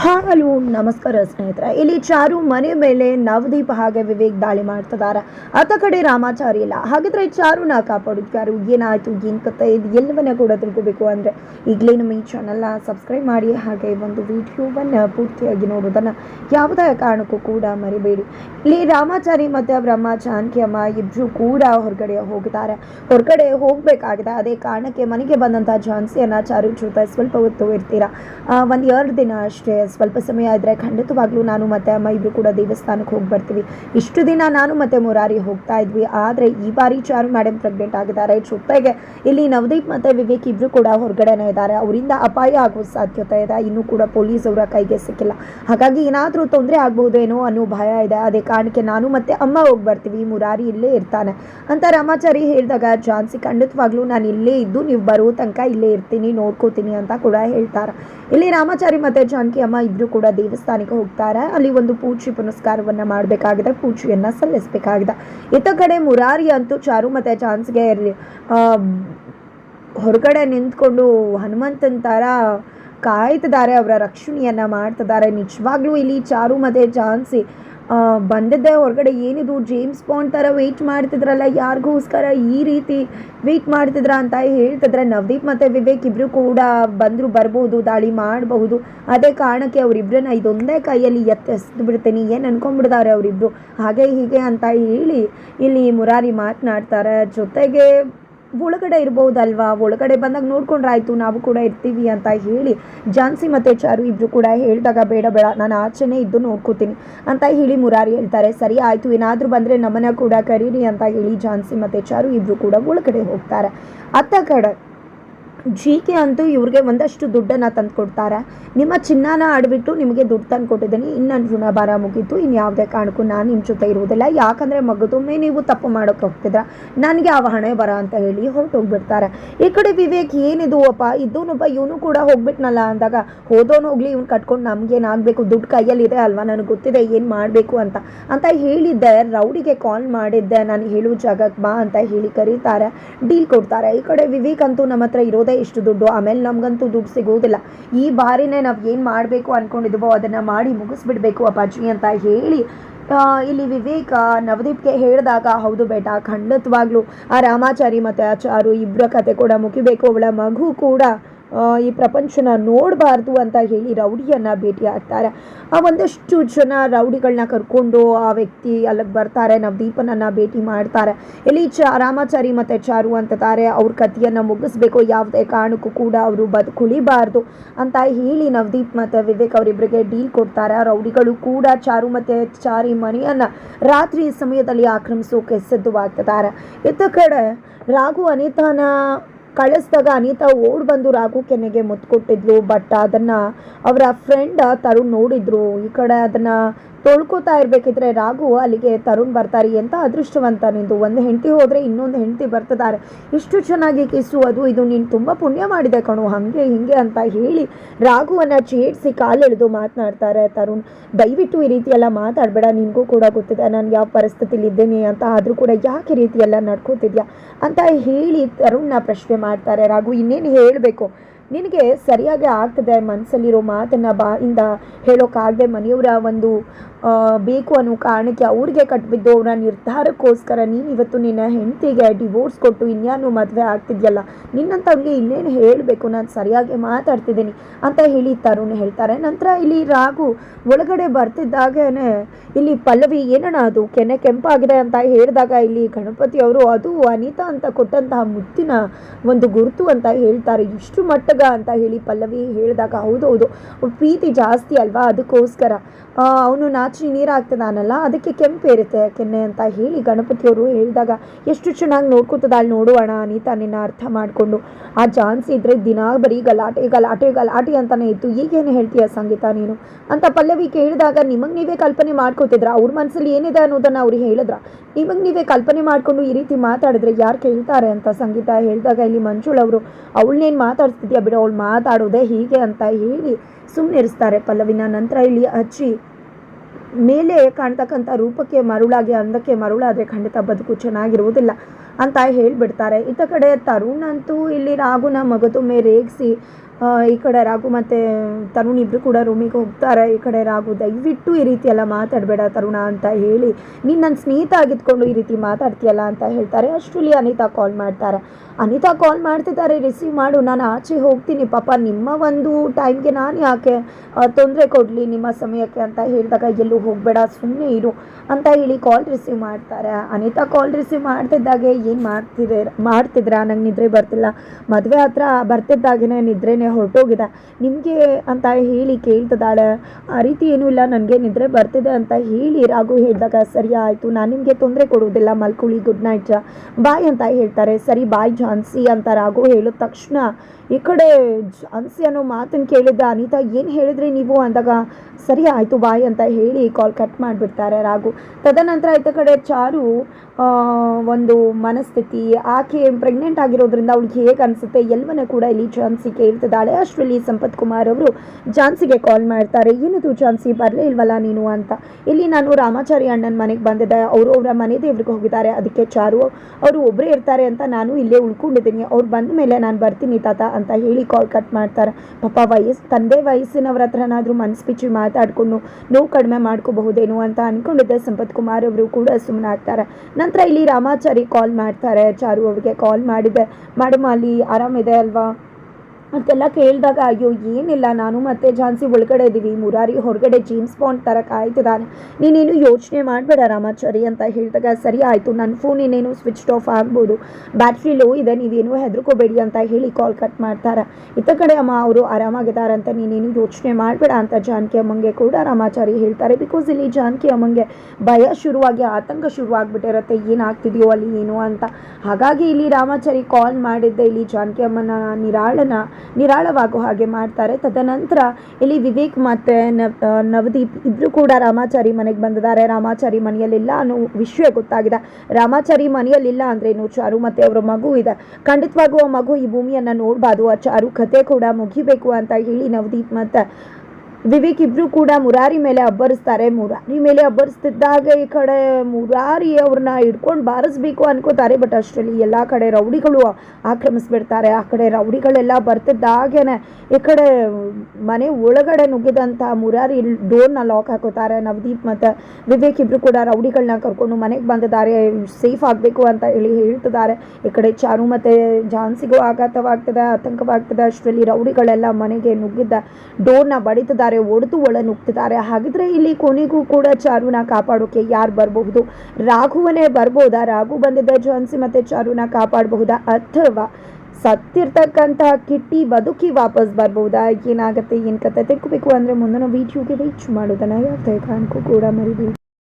Hello, ನಮಸ್ಕಾರ ಸ್ನೇಹಿತರ. ಇಲ್ಲಿ ಚಾರು ಮನೆ ಮೇಲೆ ನವದೀಪ್ ಹಾಗೆ ವಿವೇಕ್ ದಾಳಿ ಮಾಡ್ತಿದ್ದಾರೆ. ಆತ ಕಡೆ ರಾಮಾಚಾರಿ ಇಲ್ಲ. ಹಾಗಿದ್ರೆ ಚಾರುನ ನಾ ಯಾರು? ಏನಾಯ್ತು? ಏನ್ ಕಥೆ ಇದು ಎಲ್ಲವನ್ನ ಕೂಡ ತಿಳ್ಕೋಬೇಕು ಅಂದ್ರೆ ಈಗಲೇ ನಮ್ಮ ಈ ಚಾನಲ್ನ ಸಬ್ಸ್ಕ್ರೈಬ್ ಮಾಡಿ ಹಾಗೆ ಒಂದು ವಿಡಿಯೋವನ್ನ ಪೂರ್ತಿಯಾಗಿ ನೋಡೋದನ್ನ ಯಾವುದೇ ಕಾರಣಕ್ಕೂ ಕೂಡ ಮರಿಬೇಡಿ. ಇಲ್ಲಿ ರಾಮಾಚಾರಿ ಮತ್ತೆ ಬ್ರಹ್ಮ ಜಾನಕಿ ಅಮ್ಮ ಇಬ್ರು ಕೂಡ ಹೊರಗಡೆ ಹೋಗಿದ್ದಾರೆ. ಹೊರಗಡೆ ಹೋಗ್ಬೇಕಾಗಿದೆ. ಅದೇ ಕಾರಣಕ್ಕೆ ಮನೆಗೆ ಬಂದಂತ ಝಾನ್ಸಿಯನ್ನ ಚಾರು ಜೊತೆ ಸ್ವಲ್ಪ ಹೊತ್ತು ಇರ್ತೀರಾ? ಒಂದ್ ಎರಡು ದಿನ ಅಷ್ಟೇ ಸ್ವಲ್ಪ ಸಮಯ ಇದ್ರೆ ಖಂಡಿತವಾಗ್ಲೂ ನಾನು ಮತ್ತೆ ಅಮ್ಮ ಇಬ್ರು ಕೂಡ ದೇವಸ್ಥಾನಕ್ಕೆ ಹೋಗಿ ಬರ್ತೀವಿ. ಇಷ್ಟು ದಿನ ನಾನು ಮತ್ತೆ ಮುರಾರಿ ಹೋಗ್ತಾ ಇದ್ವಿ. ಆದ್ರೆ ಈ ಬಾರಿ ಚಾರು ಮೇಡಮ್ ಪ್ರೆಗ್ನೆಂಟ್ ಆಗಿದ್ದಾರೆ. ಜೊತೆಗೆ ಇಲ್ಲಿ ನವದೀಪ್ ಮತ್ತೆ ವಿವೇಕ್ ಇಬ್ಬರು ಕೂಡ ಹೊರಗಡೆನೇ ಇದ್ದಾರೆ. ಅವರಿಂದ ಅಪಾಯ ಆಗುವ ಸಾಧ್ಯತೆ ಇದೆ. ಇನ್ನೂ ಕೂಡ ಪೊಲೀಸ್ ಅವರ ಕೈಗೆ ಸಿಕ್ಕಿಲ್ಲ. ಹಾಗಾಗಿ ಏನಾದರೂ ತೊಂದರೆ ಆಗ್ಬಹುದೇನೋ ಅನ್ನೋ ಭಯ ಇದೆ. ಅದೇ ಕಾರಣಕ್ಕೆ ನಾನು ಮತ್ತೆ ಅಮ್ಮ ಹೋಗಿ ಬರ್ತೀವಿ. ಮುರಾರಿ ಇಲ್ಲೇ ಇರ್ತಾನೆ. ಅಂತ ರಾಮಾಚಾರಿ ಹೇಳಿದಾಗ, ಜಾನ್ಸಿ, ಖಂಡಿತವಾಗ್ಲೂ ನಾನು ಇಲ್ಲೇ ಇದ್ದು, ನೀವು ಬರೋ ತನಕ ಇಲ್ಲೇ ಇರ್ತೀನಿ, ನೋಡ್ಕೋತೀನಿ ಅಂತ ಕೂಡ ಹೇಳ್ತಾರೆ. ಇಲ್ಲಿ ರಾಮಾಚಾರಿ ಮತ್ತೆ ಜಾನ್ಕಿ ಅಮ್ಮ ಇಬ್ರು ಕೂಡ ದೇವಸ್ಥಾನಕ್ಕೆ ಹೋಗ್ತಾರೆ. ಅಲ್ಲಿ ಒಂದು ಪೂಜೆ ಪುನಸ್ಕಾರವನ್ನ ಮಾಡಬೇಕಾಗಿದೆ. ಪೂಜೆಯನ್ನ ಸಲ್ಲಿಸಬೇಕಾಗಿದೆ. ಇತ್ತ ಕಡೆ ಮುರಾರಿ ಅಂತೂ ಚಾರು ಮತ್ತೆ ಚಾನ್ಸ್ಗೆ ಹೊರಗಡೆ ನಿಂತ್ಕೊಂಡು ಹನುಮಂತನ ಥರ ಕಾಯ್ತಿದ್ದಾರೆ. ಅವರ ರಕ್ಷಣೆಯನ್ನ ಮಾಡ್ತಿದ್ದಾರೆ. ನಿಜವಾಗ್ಲೂ ಇಲ್ಲಿ ಚಾರು ಮತ್ತೆ ಝಾನ್ಸಿ ಬಂದಿದ್ದೆ ಹೊರಗಡೆ ಏನಿದು? ಜೇಮ್ಸ್ ಬಾಂಡ್ ಥರ ವೆಯ್ಟ್ ಮಾಡ್ತಿದ್ರಲ್ಲ, ಯಾರಿಗೋಸ್ಕರ ಈ ರೀತಿ ವೆಯ್ಟ್ ಮಾಡ್ತಿದ್ರ ಅಂತ ಹೇಳ್ತಿದ್ರೆ ನವದೀಪ್ ಮತ್ತು ವಿವೇಕ್ ಇಬ್ಬರು ಕೂಡ ಬಂದರು, ಬರ್ಬೋದು, ದಾಳಿ ಮಾಡಬಹುದು. ಅದೇ ಕಾರಣಕ್ಕೆ ಅವರಿಬ್ಬರನ್ನ ಇದೊಂದೇ ಕೈಯಲ್ಲಿ ಎತ್ತೆಸ್ದು ಬಿಡ್ತೀನಿ. ಏನು ಅನ್ಕೊಂಡ್ಬಿಡ್ತಾರೆ ಅವರಿಬ್ಬರು ಹಾಗೆ ಹೀಗೆ ಅಂತ ಹೇಳಿ ಇಲ್ಲಿ ಮುರಾರಿ ಮಾತನಾಡ್ತಾರೆ. ಜೊತೆಗೆ ಒಳಗಡೆ ಇರ್ಬೋದಲ್ವಾ? ಒಳಗಡೆ ಬಂದಾಗ ನೋಡ್ಕೊಂಡ್ರಾಯ್ತು, ನಾವು ಕೂಡ ಇರ್ತೀವಿ ಅಂತ ಹೇಳಿ ಜಾನ್ಸಿ ಮತ್ತು ಚಾರು ಇಬ್ಬರು ಕೂಡ ಹೇಳಿದಾಗ ಬೇಡ ಬೇಡ, ನಾನು ಆಚೆನೇ ಇದ್ದು ನೋಡ್ಕೋತೀನಿ ಅಂತ ಹೇಳಿ ಮುರಾರಿ ಹೇಳ್ತಾರೆ. ಸರಿ, ಆಯಿತು, ಏನಾದರೂ ಬಂದರೆ ನಮ್ಮನ್ನ ಕೂಡ ಕರೀರಿ ಅಂತ ಹೇಳಿ ಜಾನ್ಸಿ ಮತ್ತು ಚಾರು ಇಬ್ಬರು ಕೂಡ ಒಳಗಡೆ ಹೋಗ್ತಾರೆ. ಅತ್ತ ಕಡೆ ಜಿ ಕೆ ಅಂತೂ ಇವ್ರಿಗೆ ಒಂದಷ್ಟು ದುಡ್ಡನ್ನು ತಂದು ಕೊಡ್ತಾರೆ ನಿಮ್ಮ ಚಿನ್ನಾನ ಆಡಿಬಿಟ್ಟು ನಿಮಗೆ ದುಡ್ಡು ತಂದು ಕೊಟ್ಟಿದ್ದೀನಿ ಇನ್ನು ಋಣಭಾರ ಮುಗೀತು. ಇನ್ನು ಯಾವುದೇ ಕಾರಣಕ್ಕೂ ನಾನು ನಿಮ್ಮ ಜೊತೆ ಇರುವುದಿಲ್ಲ. ಯಾಕಂದರೆ ಮಗದೊಮ್ಮೆ ನೀವು ತಪ್ಪು ಮಾಡೋಕ್ಕೆ ಹೋಗ್ತಿದ್ರ. ನನಗೆ ಆ ಹಣೆ ಬರ ಅಂತ ಹೇಳಿ ಹೊರಟೋಗ್ಬಿಡ್ತಾರೆ. ಈ ಕಡೆ ವಿವೇಕ್ ಏನಿದು ಅಪ್ಪ? ಇದ್ದೂನೊಬ್ಬ ಇವನು ಕೂಡ ಹೋಗ್ಬಿಟ್ನಲ್ಲ ಅಂದಾಗ, ಹೋದೋನು ಹೋಗ್ಲಿ, ಇವ್ನು ಕಟ್ಕೊಂಡು ನಮಗೇನಾಗಬೇಕು? ದುಡ್ಡು ಕೈಯಲ್ಲಿದೆ ಅಲ್ವಾ? ನನಗೆ ಗೊತ್ತಿದೆ ಏನು ಮಾಡಬೇಕು ಅಂತ. ಅಂತ ಹೇಳಿದ್ದೆ. ರೌಡಿಗೆ ಕಾಲ್ ಮಾಡಿದ್ದೆ. ನಾನು ಹೇಳುವ ಜಾಗಕ್ಕೆ ಬಾ ಅಂತ ಹೇಳಿ ಕರೀತಾರೆ. ಡೀಲ್ ಕೊಡ್ತಾರೆ. ಈ ಕಡೆ ವಿವೇಕ್ ಅಂತೂ ನಮ್ಮ ಹತ್ರ ಇರೋದೇ ಇಷ್ಟು ದುಡ್ಡು, ಆಮೇಲೆ ನಮಗಂತೂ ದುಡ್ಡು ಸಿಗೋದಿಲ್ಲ ಈ ಬಾರಿನೇ ನಾವು ಏನು ಮಾಡಬೇಕು ಅಂದ್ಕೊಂಡಿದ್ವೋ ಅದನ್ನು ಮಾಡಿ ಮುಗಿಸ್ಬಿಡ್ಬೇಕು ಅಪ್ಪಾಜಿ ಅಂತ ಹೇಳಿ ಇಲ್ಲಿ ವಿವೇಕ, ನವದೀಪ್ಗೆ ಹೇಳಿದಾಗ, ಹೌದು ಬೇಟ, ಖಂಡಿತವಾಗ್ಲೂ ಆ ರಾಮಾಚಾರಿ ಮತ್ತು ಆಚಾರು ಚಾರು ಇಬ್ಬರ ಕತೆ ಕೂಡ ಮುಗಿಬೇಕು, ಅವಳ ಮಗು ಕೂಡ ಈ ಪ್ರಪಂಚನ ನೋಡಬಾರ್ದು ಅಂತ ಹೇಳಿ ರೌಡಿಯನ್ನು ಭೇಟಿ ಆಗ್ತಾರೆ. ಆ, ಒಂದಷ್ಟು ಜನ ರೌಡಿಗಳನ್ನ ಕರ್ಕೊಂಡು ಆ ವ್ಯಕ್ತಿ ಅಲ್ಲಿಗೆ ಬರ್ತಾರೆ ನವದೀಪನನ್ನ ಭೇಟಿ ಮಾಡ್ತಾರೆ. ಎಲ್ಲಿ ಚ, ರಾಮಾಚಾರಿ ಮತ್ತು ಚಾರು ಅಂತಾರೆ ಅವ್ರ ಕಥೆಯನ್ನು ಮುಗಿಸ್ಬೇಕು, ಯಾವುದೇ ಕಾರಣಕ್ಕೂ ಕೂಡ ಅವರು ಬದುಕುಳಿಬಾರ್ದು ಅಂತ ಹೇಳಿ ನವದೀಪ್ ಮತ್ತು ವಿವೇಕ್ ಅವರಿಬ್ಬರಿಗೆ ಡೀಲ್ ಕೊಡ್ತಾರೆ. ರೌಡಿಗಳು ಕೂಡ ಚಾರು ಮತ್ತು ಚಾರಿ ಮನೆಯನ್ನು ರಾತ್ರಿ ಸಮಯದಲ್ಲಿ ಆಕ್ರಮಿಸೋಕೆ ಸಿದ್ಧವಾಗ್ತಿದ್ದಾರೆ. ಇತ್ತ ಕಡೆ ರಾಘು, ಅನಿತಾನ ಕಳಿಸಿದಾಗ ಅನಿತಾ ಓಡ್ ಬಂದು ರಾಘು ಕೆನೆಗೆ ಮುದ್ದು ಕೊಟ್ಟಿದ್ಲು ಬಟ್ ಅದನ್ನ ಅವರ ಫ್ರೆಂಡ್ ತರುಣ್ ನೋಡಿದ್ರು. ಈ ಕಡೆ ಅದನ್ನ ತೊಳ್ಕೊತಾ ಇರ್ಬೇಕಿದ್ರೆ ರಾಘು ಅಲ್ಲಿಗೆ ತರುಣ್ ಬರ್ತಾರೆ ಎಂತ ಅದೃಷ್ಟವಂತ ನಿಂದು? ಒಂದು ಹೆಂಡತಿ ಹೋದ್ರೆ ಇನ್ನೊಂದು ಹೆಂಡತಿ ಬರ್ತಿದ್ದಾರೆ ಇಷ್ಟು ಚೆನ್ನಾಗಿ ಕಿಸು ಅದು, ಇದು ನೀನು ತುಂಬ ಪುಣ್ಯ ಮಾಡಿದೆ ಕಣು, ಹಾಗೆ ಹಿಂಗೆ ಅಂತ ಹೇಳಿ ರಾಘುವನ್ನ ಚೇಡ್ಸಿ ಕಾಲೆಳೆದು ಮಾತನಾಡ್ತಾರೆ ತರುಣ್. ದಯವಿಟ್ಟು ಈ ರೀತಿ ಎಲ್ಲ ಮಾತಾಡಬೇಡ, ನಿನಗೂ ಕೂಡ ಗೊತ್ತಿದೆ, ನಾನು ಯಾವ ಪರಿಸ್ಥಿತಿಲಿ ಇದ್ದೇನೆ ಅಂತ, ಆದರೂ ಕೂಡ ಯಾಕೆ ಈ ರೀತಿ ಎಲ್ಲ ನಡ್ಕೋತಿದ್ಯಾ ಅಂತ ಹೇಳಿ ತರುಣ್ನ ಪ್ರಶ್ನೆ ಮಾಡ್ತಾರೆ. ರಾಘು, ಇನ್ನೇನು ಹೇಳಬೇಕು? ನಿನಗೆ ಸರಿಯಾಗಿ ಆಗ್ತದೆ ಮನಸ್ಸಲ್ಲಿರೋ ಮಾತನ್ನು ಬಾಯಿಂದ ಹೇಳೋಕ್ಕಾಗದೆ ಮನೆಯವರ ಒಂದು ಬೇಕು ಅನ್ನೋ ಕಾರಣಕ್ಕೆ ಅವ್ರಿಗೆ ಕಟ್ಬಿದ್ದು ಅವರ ನಿರ್ಧಾರಕ್ಕೋಸ್ಕರ ನೀನು ಇವತ್ತು ನಿನ್ನ ಹೆಂಡತಿಗೆ ಡಿವೋರ್ಸ್ ಕೊಟ್ಟು ಇನ್ಯಾನು ಮದುವೆ ಆಗ್ತಿದ್ಯಲ್ಲ ನಿನ್ನಂಥವ್ನಿಗೆ ಇನ್ನೇನು ಹೇಳಬೇಕು? ನಾನು ಸರಿಯಾಗಿ ಮಾತಾಡ್ತಿದ್ದೀನಿ ಅಂತ ಹೇಳಿ ತರುಣ್ ಹೇಳ್ತಾರೆ. ನಂತರ ಇಲ್ಲಿ ರಾಘು ಒಳಗಡೆ ಬರ್ತಿದ್ದಾಗನೇ ಇಲ್ಲಿ ಪಲ್ಲವಿ, ಏನಣ್ಣ ಅದು? ಕೆನೆ ಕೆಂಪಾಗಿದೆ ಅಂತ ಹೇಳಿದಾಗ ಇಲ್ಲಿ ಗಣಪತಿ ಅವರು, ಅದು ಅನಿತಾ ಅಂತ ಕೊಟ್ಟಂತಹ ಮುತ್ತಿನ ಒಂದು ಗುರುತು ಅಂತ ಹೇಳ್ತಾರೆ. ಇಷ್ಟು ಮಟ್ಟಗ ಅಂತ ಹೇಳಿ ಪಲ್ಲವಿ ಹೇಳಿದಾಗ, ಹೌದು ಹೌದು. ಪ್ರೀತಿ ಜಾಸ್ತಿ ಅಲ್ವಾ? ಅದಕ್ಕೋಸ್ಕರ. ಅವನು ನಾಚಿ ನೀರಾಗ್ತದಾನಲ್ಲ ಅದಕ್ಕೆ ಕೆಂಪೇರುತ್ತೆ ಕೆನ್ನೆ ಅಂತ ಹೇಳಿ ಗಣಪತಿಯವರು ಹೇಳಿದಾಗ, ಎಷ್ಟು ಚೆನ್ನಾಗಿ ನೋಡ್ಕೊತದಾಳ್ ನೋಡುವಣ ಅನಿತಾ, ನಿನ್ನ ಅರ್ಥ ಮಾಡಿಕೊಂಡು. ಆ ಚಾನ್ಸ್ ಇದ್ರೆ ದಿನ ಬರೀ ಗಲಾಟೆ ಗಲಾಟೆ ಗಲಾಟೆ ಅಂತಾನೆ ಇತ್ತು. ಈಗೇನು ಹೇಳ್ತೀಯ ಸಂಗೀತ ನೀನು? ಅಂತ ಪಲ್ಲವಿ ಕೇಳಿದಾಗ, ನಿಮಗೆ ನೀವೇ ಕಲ್ಪನೆ ಮಾಡ್ಕೋತಿದ್ರ ಅವ್ರ ಮನಸ್ಸಲ್ಲಿ ಏನಿದೆ ಅನ್ನೋದನ್ನ ಅವ್ರು ಹೇಳಿದ್ರ? ನಿಮಗೆ ನೀವೇ ಕಲ್ಪನೆ ಮಾಡ್ಕೊಂಡು ಈ ರೀತಿ ಮಾತಾಡಿದ್ರೆ ಯಾರು ಕೇಳ್ತಾರೆ ಅಂತ ಸಂಗೀತ ಹೇಳಿದಾಗ ಇಲ್ಲಿ ಮಂಜುಳ್ ಅವರು ಅವಳನ್ನೇನು ಬಿಡು, ಅವಳು ಮಾತಾಡೋದೇ ಹೀಗೆ ಅಂತ ಹೇಳಿ ಸುಮ್ಮನೆ ಇರಿಸ್ತಾರೆ ಪಲ್ಲವಿನ ನಂತರ. ಇಲ್ಲಿ ಅಜ್ಜಿ ಮೇಲೆ ಕಾಣ್ತಕ್ಕಂಥ ರೂಪಕ್ಕೆ ಮರುಳಾಗಿ, ಅಂದಕ್ಕೆ ಮರುಳಾದರೆ ಖಂಡಿತ ಬದುಕು ಚೆನ್ನಾಗಿರುವುದಿಲ್ಲ. ಅಂತ ಹೇಳಿಬಿಡ್ತಾರೆ. ಇತ್ತ ಕಡೆ ತರುಣ್ ಅಂತೂ ಇಲ್ಲಿ ರಾಘುನ ಮಗದೊಮ್ಮೆ ರೇಗಿಸಿ ಈ ಕಡೆ ರಾಘು ಮತ್ತು ತರುಣ್ ಇಬ್ಬರು ಕೂಡ ರೂಮಿಗೆ ಹೋಗ್ತಾರೆ. ಈ ಕಡೆ ರಾಘು ದಯವಿಟ್ಟು ಈ ರೀತಿ ಎಲ್ಲ ಮಾತಾಡಬೇಡ ತರುಣ ಅಂತ ಹೇಳಿ, ನೀನು ನನ್ನ ಸ್ನೇಹಿತ ಆಗಿದ್ಕೊಂಡು ಈ ರೀತಿ ಮಾತಾಡ್ತೀಯಲ್ಲ ಅಂತ ಹೇಳ್ತಾರೆ. ಅಷ್ಟರಲ್ಲಿ ಅನಿತಾ ಕಾಲ್ ಮಾಡ್ತಾರೆ. ಅನಿತಾ ಕಾಲ್ ಮಾಡ್ತಿದ್ದಾರೆ, ರಿಸೀವ್ ಮಾಡು, ನಾನು ಆಚೆ ಹೋಗ್ತೀನಿ. ಪಾಪ ನಿಮ್ಮ ಒಂದು ಟೈಮ್ಗೆ ನಾನು ಯಾಕೆ ತೊಂದರೆ ಕೊಡಲಿ ನಿಮ್ಮ ಸಮಯಕ್ಕೆ ಅಂತ ಹೇಳಿದಾಗ, ಎಲ್ಲೂ ಹೋಗಬೇಡ ಸುಮ್ಮನೆ ಇರು ಅಂತ ಹೇಳಿ ಕಾಲ್ ರಿಸೀವ್ ಮಾಡ್ತಾರೆ. ಅನಿತಾ ಕಾಲ್ ರಿಸೀವ್ ಮಾಡ್ತಿದ್ದಾಗೆ ಏನು ಮಾಡ್ತಿದೆ, ಮಾಡ್ತಿದ್ರಾ? ನಂಗೆ ನಿದ್ರೆ ಬರ್ತಿಲ್ಲ. ಮದುವೆ ಹತ್ರ ಬರ್ತಿದ್ದಾಗೇ ನಿದ್ರೆನೇ ಹೊರಟೋಗಿದೆ. ನಿಮಗೆ ಅಂತ ಹೇಳಿ ಕೇಳ್ತಿದ್ದಾಳೆ. ಆ ರೀತಿ ಏನೂ ಇಲ್ಲ, ನನಗೆ ನಿದ್ರೆ ಬರ್ತಿದೆ ಅಂತ ಹೇಳಿ ರಾಘು ಹೇಳಿದಾಗ, ಸರಿ, ಆಯಿತು. ನಾನು ನಿಮಗೆ ತೊಂದರೆ ಕೊಡುವುದಿಲ್ಲ ಮಲ್ಕುಳಿ ಗುಡ್ ನೈಟ್ ಬಾಯ್ ಅಂತ ಹೇಳ್ತಾರೆ. ಸರಿ, ಬಾಯ್ ಝಾನ್ಸಿ ಅಂತ ರಾಘು ಹೇಳಿದ ತಕ್ಷಣ ಈ ಕಡೆ ಝಾನ್ಸಿ ಅನ್ನೋ ಮಾತನ್ನು ಕೇಳಿದ್ದ. ಅನಿತಾ, ಏನು ಹೇಳಿದ್ರಿ ನೀವು? ಅಂದಾಗ, ಸರಿ, ಆಯಿತು, ಬಾಯ್ ಅಂತ ಹೇಳಿ ಕಾಲ್ ಕಟ್ ಮಾಡಿಬಿಡ್ತಾರೆ ರಾಘು. ತದನಂತರ ಆಯ್ತ ಕಡೆ ಚಾರು. ಒಂದು ಮನಸ್ಥಿತಿ. ಆಕೆ ಪ್ರೆಗ್ನೆಂಟ್ ಆಗಿರೋದ್ರಿಂದ ಅವಳಿಗೆ ಹೇಗೆ ಅನಿಸುತ್ತೆ? ಎಲ್ಲವನ್ನ ಕೂಡ ಇಲ್ಲಿ ಝಾನ್ಸಿ ಕೇಳ್ತಿದ್ದಾಳೆ. ಅಷ್ಟರಲ್ಲಿ ಸಂಪತ್ ಕುಮಾರ್ ಅವರು ಝಾನ್ಸಿಗೆ ಕಾಲ್ ಮಾಡ್ತಾರೆ. ಏನದು ಝಾನ್ಸಿ? ಬರಲೇ ಇಲ್ವಲ್ಲ ನೀನು ಅಂತ. ಇಲ್ಲಿ ನಾನು ರಾಮಾಚಾರಿ ಅಣ್ಣನ ಮನೆಗೆ ಬಂದಿದ್ದೆ. ಅವರು ಅವರ ಮನೆ ದೇವ್ರಿಗೆ ಹೋಗಿದ್ದಾರೆ. ಅದಕ್ಕೆ ಚಾರು ಅವರು ಒಬ್ಬರೇ ಇರ್ತಾರೆ ಅಂತ ನಾನು ಇಲ್ಲೇ ಉಳ್ಕೊಂಡಿದ್ದೀನಿ. ಅವ್ರು ಬಂದ ಮೇಲೆ ನಾನು ಬರ್ತೀನಿ ತಾತ ಅಂತ ಹೇಳಿ ಕಾಲ್ ಕಟ್ ಮಾಡ್ತಾರೆ. ಪಾಪ ವಯಸ್ಸು, ತಂದೆ ವಯಸ್ಸಿನವ್ರ ಹತ್ರನಾದರೂ ಮನಸ್ಸು ಬಿಚ್ಚಿ ಮಾತಾಡಿಕೊಂಡು ನೋವು ಕಡಿಮೆ ಮಾಡ್ಕೋಬಹುದೇನು ಅಂತ ಅಂದ್ಕೊಂಡಿದ್ದೆ ಸಂಪತ್ ಕುಮಾರ್ ಅವರು ಕೂಡ ಸುಮ್ಮನೆ ಆಗ್ತಾರೆ ನಂತರ ಇಲ್ಲಿ ರಾಮಾಚಾರಿ ಕಾಲ್ ಮಾಡ್ತಾರೆ. ಚಾರು ಅವ್ರಿಗೆ ಕಾಲ್ ಮಾಡಿದೆ. ಮೇಡಮ್ ಅಲ್ಲಿ ಆರಾಮಿದೆ ಅಲ್ವಾ? ಅಂತೆಲ್ಲ ಕೇಳಿದಾಗ, ಅಯ್ಯೋ, ಏನಿಲ್ಲ, ನಾನು ಮತ್ತೆ ಝಾನ್ಸಿ ಒಳಗಡೆ ಇದ್ದೀವಿ ಮುರಾರಿ ಹೊರಗಡೆ ಜೀನ್ಸ್ ಬಾಂಡ್ ಥರ ಕಾಯ್ತಿದ್ದಾನೆ ನೀನೇನು ಯೋಚನೆ ಮಾಡಬೇಡ ರಾಮಾಚಾರಿ ಅಂತ ಹೇಳಿದಾಗ, ಸರಿ ಆಯಿತು ನನ್ನ ಫೋನ್ ಇನ್ನೇನು ಸ್ವಿಚ್ ಆಫ್ ಆಗ್ಬೋದು. ಬ್ಯಾಟ್ರಿ ಲೋ ಇದೆ, ನೀವೇನು ಹೆದರ್ಕೋಬೇಡಿ ಅಂತ ಹೇಳಿ ಕಾಲ್ ಕಟ್ ಮಾಡ್ತಾರೆ. ಇತ್ತ ಕಡೆ ಅಮ್ಮ ಅವರು ಆರಾಮಾಗಿದ್ದಾರೆ ಅಂತ ನೀನೇನು ಯೋಚನೆ ಮಾಡಬೇಡ ಅಂತ ಜಾನಕಿ ಅಮ್ಮಂಗೆ ಕೂಡ ರಾಮಾಚಾರಿ ಹೇಳ್ತಾರೆ. ಬಿಕಾಸ್ ಇಲ್ಲಿ ಜಾನಕಿ ಅಮ್ಮಂಗೆ ಭಯ ಶುರುವಾಗಿ, ಆತಂಕ ಶುರುವಾಗ್ಬಿಟ್ಟಿರುತ್ತೆ. ಏನಾಗ್ತಿದೆಯೋ, ಅಲ್ಲಿ ಏನು ಅಂತ. ಹಾಗಾಗಿ ಇಲ್ಲಿ ರಾಮಾಚಾರಿ ಕಾಲ್ ಮಾಡಿದ್ದೆ. ಇಲ್ಲಿ ಜಾನಕಿ ಅಮ್ಮನ ನಿರಾಳನ ನಿರಾಳವಾಗೋ ಹಾಗೆ ಮಾಡ್ತಾರೆ. ತದನಂತರ ಇಲ್ಲಿ ವಿವೇಕ್ ಮತ್ತು ನವದೀಪ್ ಇಬ್ಬರು ಕೂಡ ರಾಮಾಚಾರಿ ಮನೆಗೆ ಬಂದಿದ್ದಾರೆ. ರಾಮಾಚಾರಿ ಮನೆಯಲ್ಲಿಲ್ಲ ಅನ್ನೋ ವಿಷಯ ಗೊತ್ತಾಗಿದೆ. ರಾಮಾಚಾರಿ ಮನೆಯಲ್ಲಿಲ್ಲ ಅಂದ್ರೇನು ಚಾರು ಮತ್ತು ಅವರ ಮಗು ಇದೆ. ಖಂಡಿತವಾಗೂ ಆ ಮಗು ಈ ಭೂಮಿಯನ್ನು ನೋಡಬಾರ್ದು. ಆ ಚಾರು ಕತೆ ಕೂಡ ಮುಗಿಬೇಕು ಅಂತ ಹೇಳಿ ನವದೀಪ್ ಮತ್ತು ವಿವೇಕ್ ಇಬ್ರು ಕೂಡ ಮುರಾರಿ ಮೇಲೆ ಅಬ್ಬರಿಸ್ತಾರೆ. ಮುರಾರಿ ಮೇಲೆ ಅಬ್ಬರಿಸ್ತಿದ್ದಾಗ ಈ ಕಡೆ ಮುರಾರಿ ಅವ್ರನ್ನ ಹಿಡ್ಕೊಂಡು ಬಾರಿಸ್ಬೇಕು ಅನ್ಕೋತಾರೆ ಬಟ್ ಅಷ್ಟರಲ್ಲಿ ಎಲ್ಲ ಕಡೆ ರೌಡಿಗಳು ಆಕ್ರಮಿಸ್ಬಿಡ್ತಾರೆ. ಆ ಕಡೆ ರೌಡಿಗಳೆಲ್ಲ ಬರ್ತಿದ್ದಾಗೇನೆ ಈ ಕಡೆ ಮನೆ ಒಳಗಡೆ ನುಗ್ಗಿದಂಥ ಮುರಾರಿ ಡೋರ್ನ ಲಾಕ್ ಹಾಕೋತಾರೆ. ನವದೀಪ್ ಮತ್ತು ವಿವೇಕ್ ಇಬ್ರು ಕೂಡ ರೌಡಿಗಳನ್ನ ಕರ್ಕೊಂಡು ಮನೆಗೆ ಬಂದಿದ್ದಾರೆ. ಸೇಫ್ ಆಗಬೇಕು ಅಂತ ಹೇಳಿ ಹೇಳ್ತಿದ್ದಾರೆ. ಈ ಕಡೆ ಚಾರು ಮತ್ತು ಜಾನ್ಸಿಗೂ ಆಘಾತವಾಗ್ತದೆ, ಆತಂಕವಾಗ್ತದೆ. ಅಷ್ಟರಲ್ಲಿ ರೌಡಿಗಳೆಲ್ಲ ಮನೆಗೆ ನುಗ್ಗಿದ್ದ ಡೋರ್ನ ಬಡಿತಿದ್ದಾರೆ. ಒಡೆದು ಒಳ ನುಗ್ತಿದ್ದಾರೆ ಹಾಗಿದ್ರೆ ಇಲ್ಲಿ ಕೊನೆಗೂ ಕೂಡ ಚಾರುನ ಕಾಪಾಡೋಕೆ ಯಾರು ಬರಬಹುದು? ರಾಘುವನೇ ಬರ್ಬೋದಾ? ರಾಘು ಬಂದಿದ್ದ ಜಾನ್ಸಿ ಮತ್ತೆ ಚಾರುನ ಕಾಪಾಡಬಹುದಾ? ಅಥವಾ ಸತ್ತಿರ್ತಕ್ಕಂತಹ ಕಿಟ್ಟಿ ಬದುಕಿ ವಾಪಸ್ ಬರ್ಬೋದಾ? ಏನಾಗುತ್ತೆ, ಏನು ಕತೆ? ತಿಳ್ಕೊಬೇಕು ಅಂದರೆ ಮುಂದಿನ ವೀಡಿಯೋಗೆ ವೀಚ್ ಮಾಡೋದನ್ನು ಯಾವ ಕಾರಣಕ್ಕೂ ಕೂಡ ಮರಿಬೇಡಿ.